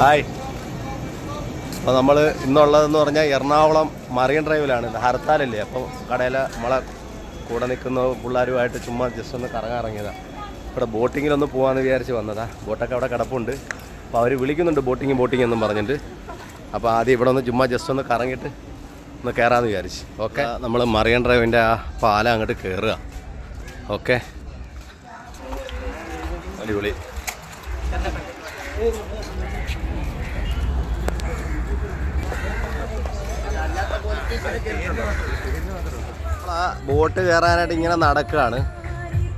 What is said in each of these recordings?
Hi. അപ്പോൾ നമ്മൾ ഇന്നുള്ളതെന്ന് പറഞ്ഞാൽ എറണാകുളം മറിയൻ ഡ്രൈവിലാണ്. ഹർത്താലല്ലേ? അപ്പോൾ കടയിൽ നമ്മളെ കൂടെ നിൽക്കുന്ന പിള്ളേരുമായിട്ട് ചുമ്മാ ജസ്റ്റ് ഒന്ന് കറങ്ങാറങ്ങിയതാണ് ഇവിടെ ബോട്ടിങ്ങിലൊന്ന് പോകാമെന്ന് വിചാരിച്ച് വന്നതാ. ബോട്ടൊക്കെ അവിടെ കിടപ്പുണ്ട്. അപ്പോൾ അവർ വിളിക്കുന്നുണ്ട് ബോട്ടിങ് ബോട്ടിങ് എന്നും പറഞ്ഞിട്ട്. അപ്പോൾ ആദ്യം ഇവിടെ ഒന്ന് ചുമ്മാ ജസ്റ്റ് ഒന്ന് കറങ്ങിയിട്ട് ഒന്ന് കയറാമെന്ന് വിചാരിച്ച്. ഓക്കെ? നമ്മൾ മറിയൻ ഡ്രൈവിന്റെ ആ പാലം അങ്ങോട്ട് കയറുക ഓക്കെ? അടിപൊളി. ബോട്ട് കയറാനായിട്ട് ഇങ്ങനെ നടക്കുകയാണ്.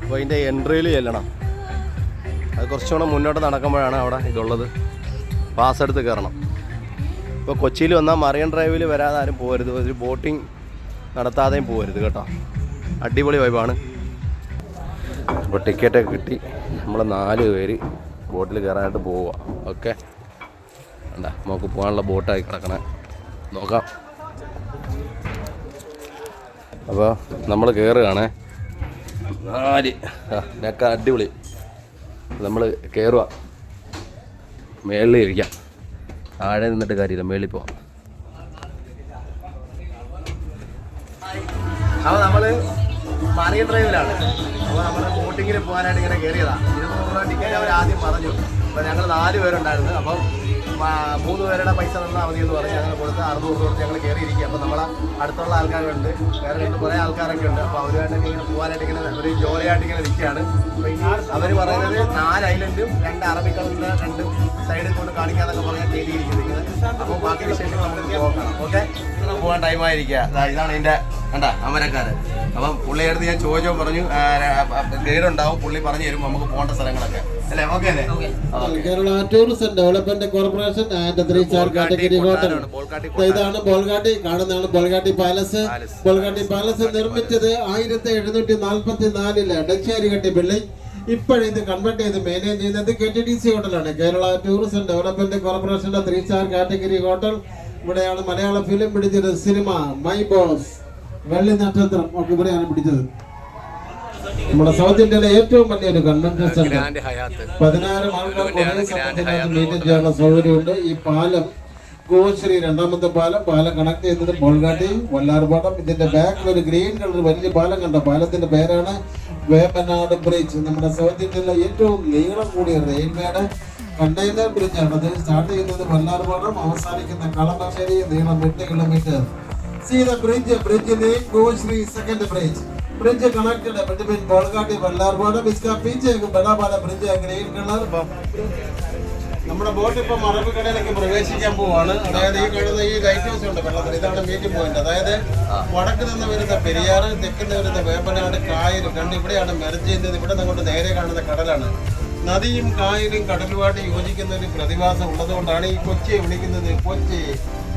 അപ്പോൾ അതിന്റെ എൻട്രിയിൽ ചെല്ലണം. അത് കുറച്ചുകൂടെ മുന്നോട്ട് നടക്കുമ്പോഴാണ് അവിടെ ഇതുള്ളത്. പാസ് എടുത്ത് കയറണം. ഇപ്പോൾ കൊച്ചിയിൽ വന്നാൽ മറിയൻ ഡ്രൈവിൽ വരാതെ ആരും പോരുത് ഒരു ബോട്ടിംഗ് നടത്താതെയും പോരുത് കേട്ടോ. അടിപൊളി വൈബാണ് അപ്പോൾ ടിക്കറ്റൊക്കെ കിട്ടി. നമ്മൾ നാല് പേര് ബോട്ടിൽ കയറാനായിട്ട് പോവുക ഓക്കെ വേണ്ട നമുക്ക് പോകാനുള്ള ബോട്ടായി കിടക്കണേ. നോക്കാം. അപ്പോൾ നമ്മൾ കയറുകയാണേ നാല്. നെക്ക അടിപൊളി. നമ്മൾ കയറുക മേളിൽ ഇരിക്കാം താഴെ നിന്നിട്ട് കാര്യമില്ല മേളിൽ പോവാം. അപ്പോൾ നമ്മൾ മാറിയ ഡ്രൈവിലാണ് അപ്പോൾ നമ്മൾ ബോട്ടിങ്ങിന് പോകാനായിട്ട് ഇങ്ങനെ കയറിയതാണ് രൂപ ടിക്കറ്റ് അവർ ആദ്യം പറഞ്ഞു. അപ്പോൾ ഞങ്ങൾ നാല് പേരുണ്ടായിരുന്നു. അപ്പം മൂന്ന് പേരുടെ പൈസ തന്നാൽ മതി എന്ന് പറഞ്ഞ് ഞങ്ങൾ കൊടുത്ത് അറുന്നൂറ് കൊടുത്ത് ഞങ്ങൾ കയറിയിരിക്കുക അപ്പോൾ നമ്മളെ അടുത്തുള്ള ആൾക്കാരുണ്ട്. വേറെ രണ്ട് കുറേ ആൾക്കാരൊക്കെ ഉണ്ട്. അപ്പോൾ അവരുമായിട്ട് ഇങ്ങനെ പോകാനായിട്ട് ഇങ്ങനെ ഒരു ജോലിയായിട്ട് ഇങ്ങനെ നിൽക്കുകയാണ്. അവർ പറയുന്നത് നാല് ഐലൻഡും രണ്ട് അറബിക്കടലിന്റെ രണ്ട് സൈഡിൽ കൊണ്ട് കാണിക്കാന്നൊക്കെ പറഞ്ഞാൽ കയറിയിരിക്കുന്നത് അപ്പോൾ ബാക്കി വിശേഷങ്ങൾ നമുക്ക് നോക്കണം ഓക്കെ? പോകാൻ ടൈമായിരിക്കുക ഇതാണ് ഇതിന്റെ കണ്ട അമരക്കാരൻ അപ്പം പുള്ളിയുടെ ഞാൻ ചോദിച്ചോ പറഞ്ഞു ഗൈഡ് ഉണ്ടാവും പുള്ളി പറഞ്ഞു തരും നമുക്ക് പോകേണ്ട സ്ഥലങ്ങളൊക്കെ. അല്ലേ? ഓക്കെ അല്ലേ? Kerala tourism development corporation and three star category hotel. ഇതാണ് ബോൾഗാട്ടി. കാണുന്നതാണ് Bolgatty palace. Palace. Bolgatty palace നിർമ്മിച്ചത് ആയിരത്തി എഴുന്നൂറ്റി നാൽപ്പത്തി നാലിൽ ഡച്ചാരികട്ടി ബിൽഡിംഗ്. ഇപ്പോഴിത് കൺവേർട്ട് ചെയ്ത് മെയിന്റെയിൻ ചെയ്യുന്നത് കെ ടി ഡി സി ഹോട്ടലാണ്. കേരള ടൂറിസം ഡെവലപ്മെന്റ് കോർപ്പറേഷന്റെ ത്രീ സ്റ്റാർ കാറ്റഗറി ഹോട്ടൽ. ഇവിടെയാണ് മലയാള ഫിലിം പിടിച്ചത്. സിനിമ മൈ ബോസ് വെള്ളി നക്ഷത്രം ഒക്കെ ഇവിടെയാണ് പിടിച്ചത്. നമ്മുടെ സൗത്ത് ഇന്ത്യയിലെ ഏറ്റവും വലിയൊരു കൺവെൻഷൻ സെന്റർ പതിനായിരം മീറ്റിംഗ് ചെയ്യാനുള്ള സൗകര്യമുണ്ട്. ഈ പാലം ഗോശ്രീ രണ്ടാമത്തെ പാലം പാലം കണക്ട് ചെയ്യുന്നത് ബോൾഗാട്ടി വല്ലാർപാടം. ഇതിന്റെ ബാക്കിൽ ഒരു ഗ്രീൻ കളർ വലിയ പാലം കണ്ട പാലത്തിന്റെ പേരാണ് വേമ്പനാട് ബ്രിഡ്ജ് നമ്മുടെ സൗത്ത് ഇന്ത്യയിലെ ഏറ്റവും നീളം കൂടിയ റെയിൽവേയുടെ കണ്ടെയ്നർ ബ്രിഡ്ജാണ് അത് സ്റ്റാർട്ട് ചെയ്യുന്നത് വല്ലാർപാടം അവസാനിക്കുന്ന കളമശ്ശേരി നീളം എട്ട് kilometre see the bridge bridge name second bridge bridge connected between Bolgatty Vallarpadam ഇസ്കാ പീച്ച് ബഡാപാട ബ്രിഡ്ജ് ഗ്രീൻ കളർ നമ്മുടെ ബോട്ട് ഇപ്പം മറവിക്കടയിലേക്ക് പ്രവേശിക്കാൻ പോവാണ്. അതായത് ഈ കാണുന്ന ഈ ലൈറ്റ് ഹൗസ് ഉണ്ട് വെള്ളത്തിൽ. ഇതാണ് മീറ്റിംഗ് പോയിന്റ് അതായത് വടക്ക് നിന്ന് വരുന്ന പെരിയാറ് തെക്ക് നിന്ന് വരുന്ന വേമ്പനാട് കായൽ. രണ്ട് ഇവിടെയാണ് മെർജ് ചെയ്യുന്നത്. ഇവിടെ നിങ്ങോട്ട് നേരെ കാണുന്ന കടലാണ്. നദിയും കായലും കടലുമായിട്ട് യോജിക്കുന്ന ഒരു പ്രതിഭാസം ഉള്ളതുകൊണ്ടാണ് ഈ കൊച്ചിയെ വിളിക്കുന്നത്. കൊച്ചി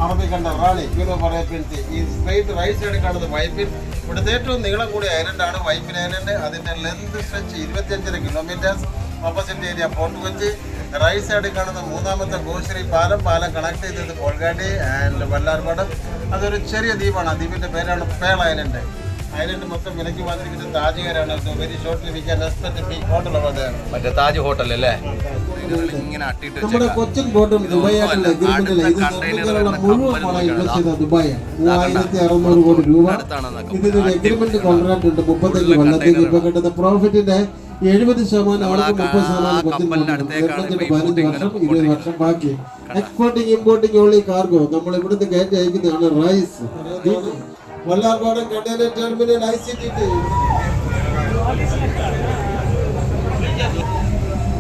അറബി കണ്ട റാണി ഇവിടെ പറയപ്പെടുത്തി ഈ സ്ട്രൈറ്റ് റൈറ്റ് സൈഡിൽ കാണുന്ന വൈപ്പിൻ. ഇവിടുത്തെ ഏറ്റവും നീളം കൂടിയ ഐലൻഡാണ് വൈപ്പിൻ ഐലൻഡ് അതിന്റെ length stretch ഇരുപത്തിയഞ്ചര kilometres opposite area port Kochi. Right സൈഡിൽ കാണുന്ന മൂന്നാമത്തെ ഗോശ്രീ പാലം. പാലം കണക്ട് ചെയ്തത് കോൾഗാട്ടി ആൻഡ് വല്ലാർപാടം. അതൊരു ചെറിയ ദ്വീപാണ്. ആ ദ്വീപിന്റെ പേരാണ് പേൾ ഐലൻഡ് ഐലൻഡ് മൊത്തം വിലക്ക് വന്നിരിക്കുന്നത് താജുകാരാണ് very shortly we can respect B hotel മറ്റേ താജ് ഹോട്ടൽ അല്ലേ? ഇങ്ങനെ അട്ടിട്ട് നമ്മുടെ കൊച്ചിൻ ബോട്ടും ദുബായ് ആയിട്ടുള്ള എഗ്രിമെന്റിൽ ഇത് നിർമ്മിക്കാനുള്ള മുഴുവൻ പണം ഇൻവെസ്റ്റ് ചെയ്ത ദുബായ് മൂവായിരത്തി അറുന്നൂറ് കോടി രൂപ. ഇതിന് എഗ്രിമെന്റ് കോൺട്രാക്ട് ഉണ്ട്. മുപ്പത്തഞ്ച് കൊല്ലത്തേക്ക് ഇപ്പൊ കിട്ടുന്ന പ്രോഫിറ്റിന്റെ എഴുപത് ശതമാനം അവർക്ക് മുപ്പത് ശതമാനം കൊച്ചിൻ നിർമ്മിച്ചിട്ട് പതിനഞ്ച് വർഷം ഇരുപത് വർഷം ബാക്കി. എക്സ്പോർട്ടിംഗ് ഇമ്പോർട്ടിംഗ് ഓൺലി കാർഗോ നമ്മൾ ഇവിടുന്ന് കയറ്റി അയക്കുന്നതാണ് rice Vallarpadam container terminal I C T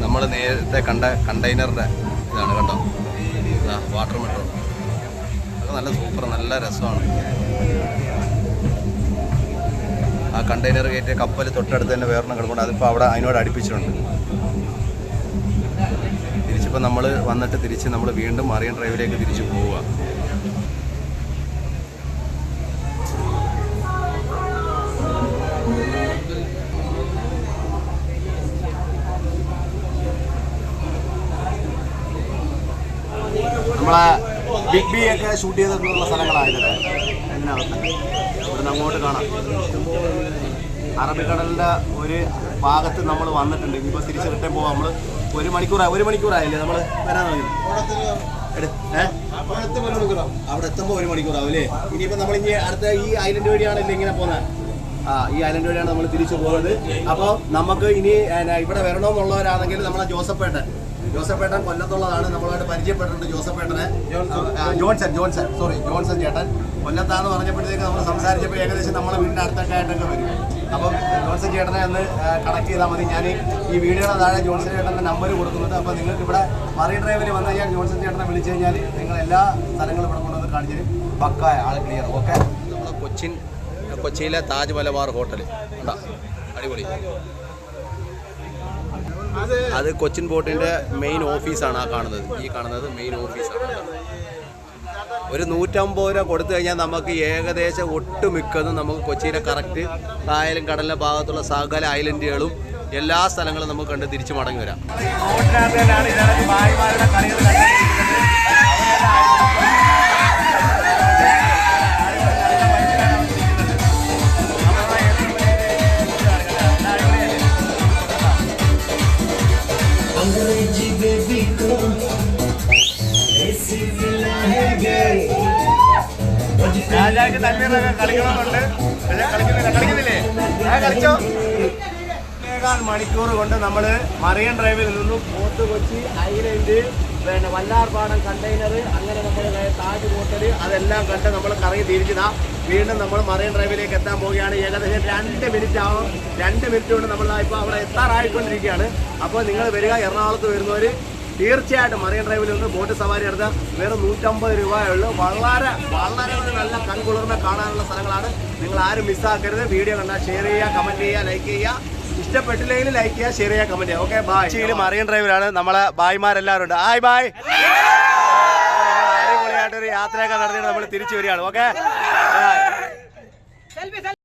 നമ്മൾ നേരത്തെ കണ്ട കണ്ടെയ്നറിന്റെ ഇതാണ് കണ്ടോ? വാട്ടർ മെട്രോ അതൊക്കെ നല്ല സൂപ്പർ നല്ല രസമാണ്. ആ കണ്ടെയ്നർ കയറ്റിയ കപ്പൽ തൊട്ടടുത്ത് തന്നെ വേറൊന്നും കിടപ്പുണ്ട് അതിപ്പോൾ അവിടെ അതിനോട് അടുപ്പിച്ചിട്ടുണ്ട്. തിരിച്ചിപ്പോൾ നമ്മൾ വന്നിട്ട് തിരിച്ച് നമ്മൾ വീണ്ടും മറിയൻ ഡ്രൈവിലേക്ക് തിരിച്ചു പോവുക. നമ്മളെ ബിഗ് ബി ഒക്കെ ഷൂട്ട് ചെയ്തിട്ടുള്ള സ്ഥലങ്ങളായിരുന്നു ഇതിനകത്ത് ഇവിടുന്ന് അങ്ങോട്ട് കാണാം. അറബിക്കടലിന്റെ ഒരു ഭാഗത്ത് നമ്മൾ വന്നിട്ടുണ്ട്. ഇനിയിപ്പോൾ തിരിച്ച് റിട്ടേൺ പോകാം നമ്മൾ ഒരു മണിക്കൂറായി ഒരു മണിക്കൂറായില്ലേ നമ്മൾ വരാൻ തുടങ്ങി? അവിടെ എത്തുമ്പോൾ ഒരു മണിക്കൂറാവും അല്ലേ ഇനിയിപ്പോൾ നമ്മൾ ഇനി അടുത്ത ഈ ഐലൻഡ് വഴിയാണല്ലോ ഇങ്ങനെ പോകുന്നത് ആ ഈ ഐലൻഡ് വഴിയാണ് നമ്മൾ തിരിച്ചു പോകുന്നത് അപ്പോൾ നമുക്ക് ഇനി ഇവിടെ വരണമെന്നുള്ളവരാണെങ്കിൽ നമ്മളെ ജോസഫേട്ടൻ. ജോസഫേട്ടൻ കൊല്ലത്തുള്ളതാണ്. നമ്മളായിട്ട് പരിചയപ്പെട്ടിട്ടുണ്ട് ജോസഫേട്ടനെ. Johnson Johnson. സോറി ജോൺസൺ ചേട്ടൻ. കൊല്ലത്താന്ന് പറഞ്ഞപ്പോഴത്തേക്ക് നമ്മൾ സംസാരിച്ചപ്പോൾ ഏകദേശം നമ്മളെ വീടിന്റെ അടുത്തൊക്കെ ആയിട്ടൊക്കെ വരും. അപ്പം ജോൺസൺ ചേട്ടനെ ഒന്ന് കണക്ട് ചെയ്താൽ മതി. ഞാൻ ഈ വീഡിയോയുടെ താഴെ ജോൺസൺ ചേട്ടന്റെ നമ്പർ കൊടുക്കുന്നുണ്ട്. അപ്പോൾ നിങ്ങൾക്ക് ഇവിടെ മറി ഡ്രൈവിൽ വന്നു കഴിഞ്ഞാൽ ജോൺസൺ ചേട്ടനെ വിളിച്ചു കഴിഞ്ഞാൽ നിങ്ങൾ എല്ലാ സ്ഥലങ്ങളും ഇവിടെ കൊണ്ടുവന്ന് കാണിച്ചു തരും. പക്കായ ആൾ ക്ലിയർ ഓക്കെ നമ്മളെ കൊച്ചിൻ കൊച്ചിയിലെ താജ് മലബാർ ഹോട്ടൽ ഉണ്ടാ അടിപൊളി. അത്. കൊച്ചിൻ ബോട്ടിന്റെ മെയിൻ ഓഫീസാണ് ആ കാണുന്നത്. ഈ കാണുന്നത് മെയിൻ ഓഫീസാണ് ഒരു നൂറ്റമ്പത് രൂപ കൊടുത്തു കഴിഞ്ഞാൽ നമുക്ക് ഏകദേശം ഒട്ടുമിക്കതും നമുക്ക് കൊച്ചിയിലെ കറക്റ്റ് കായലും കടലിലെ ഭാഗത്തുള്ള സകല ഐലൻഡുകളും എല്ലാ സ്ഥലങ്ങളും നമുക്ക് കണ്ട് തിരിച്ചു മടങ്ങി വരാം. രാജാക്ക് തണ്ണീറൊക്കെ കളിക്കണമെന്നുണ്ട്. കളിക്കുന്നില്ല ഞാൻ കളിച്ചോ? ഏകാൽ മണിക്കൂർ കൊണ്ട് നമ്മൾ മറിയൻ ഡ്രൈവിൽ നിന്നും പോത്ത് കൊച്ചി ഐലൻഡ് പിന്നെ വല്ലാർപാടം കണ്ടെയ്നർ അങ്ങനെ നമ്മൾ താജ് ഹോട്ടൽ അതെല്ലാം കണ്ട് നമ്മൾ കറങ്ങി തിരിച്ചതാ വീണ്ടും നമ്മൾ മറിയൻ ഡ്രൈവിലേക്ക് എത്താൻ പോവുകയാണ്. ഏകദേശം രണ്ട് മിനിറ്റ് ആവും രണ്ട് മിനിറ്റ് കൊണ്ട് നമ്മൾ ഇപ്പോൾ അവിടെ എത്താറായിക്കൊണ്ടിരിക്കുകയാണ്. അപ്പോൾ നിങ്ങൾ വരിക എറണാകുളത്ത് വരുന്നവർ തീർച്ചയായിട്ടും മറിയൻ ഡ്രൈവിൽ നിന്ന് ബോട്ട് സവാരി എടുത്താൽ വേറെ നൂറ്റമ്പത് രൂപയേ ഉള്ളൂ. വളരെ വളരെ ഒരു നല്ല കൺകുളിർമ കാണാനുള്ള സ്ഥലങ്ങളാണ്. നിങ്ങൾ ആരും മിസ്സാക്കരുത് വീഡിയോ കണ്ടാൽ ഷെയർ ചെയ്യുക കമന്റ് ചെയ്യുക ലൈക്ക് ചെയ്യുക. ഇഷ്ടപ്പെട്ടില്ലെങ്കിൽ ലൈക്ക് ചെയ്യുക ഷെയർ ചെയ്യുക കമന്റ് ചെയ്യുക. ഓക്കെ ബായ് ചെയ്യും മറിയൻ ഡ്രൈവിലാണ് നമ്മളെ ബായ്മാരെല്ലാവരും ഉണ്ട്. ആയ് ബായ് അടിപൊളിയായിട്ടൊരു യാത്രയൊക്കെ നടത്തിയിട്ട് നമ്മൾ തിരിച്ചു വരികയാണ്. ഓക്കെ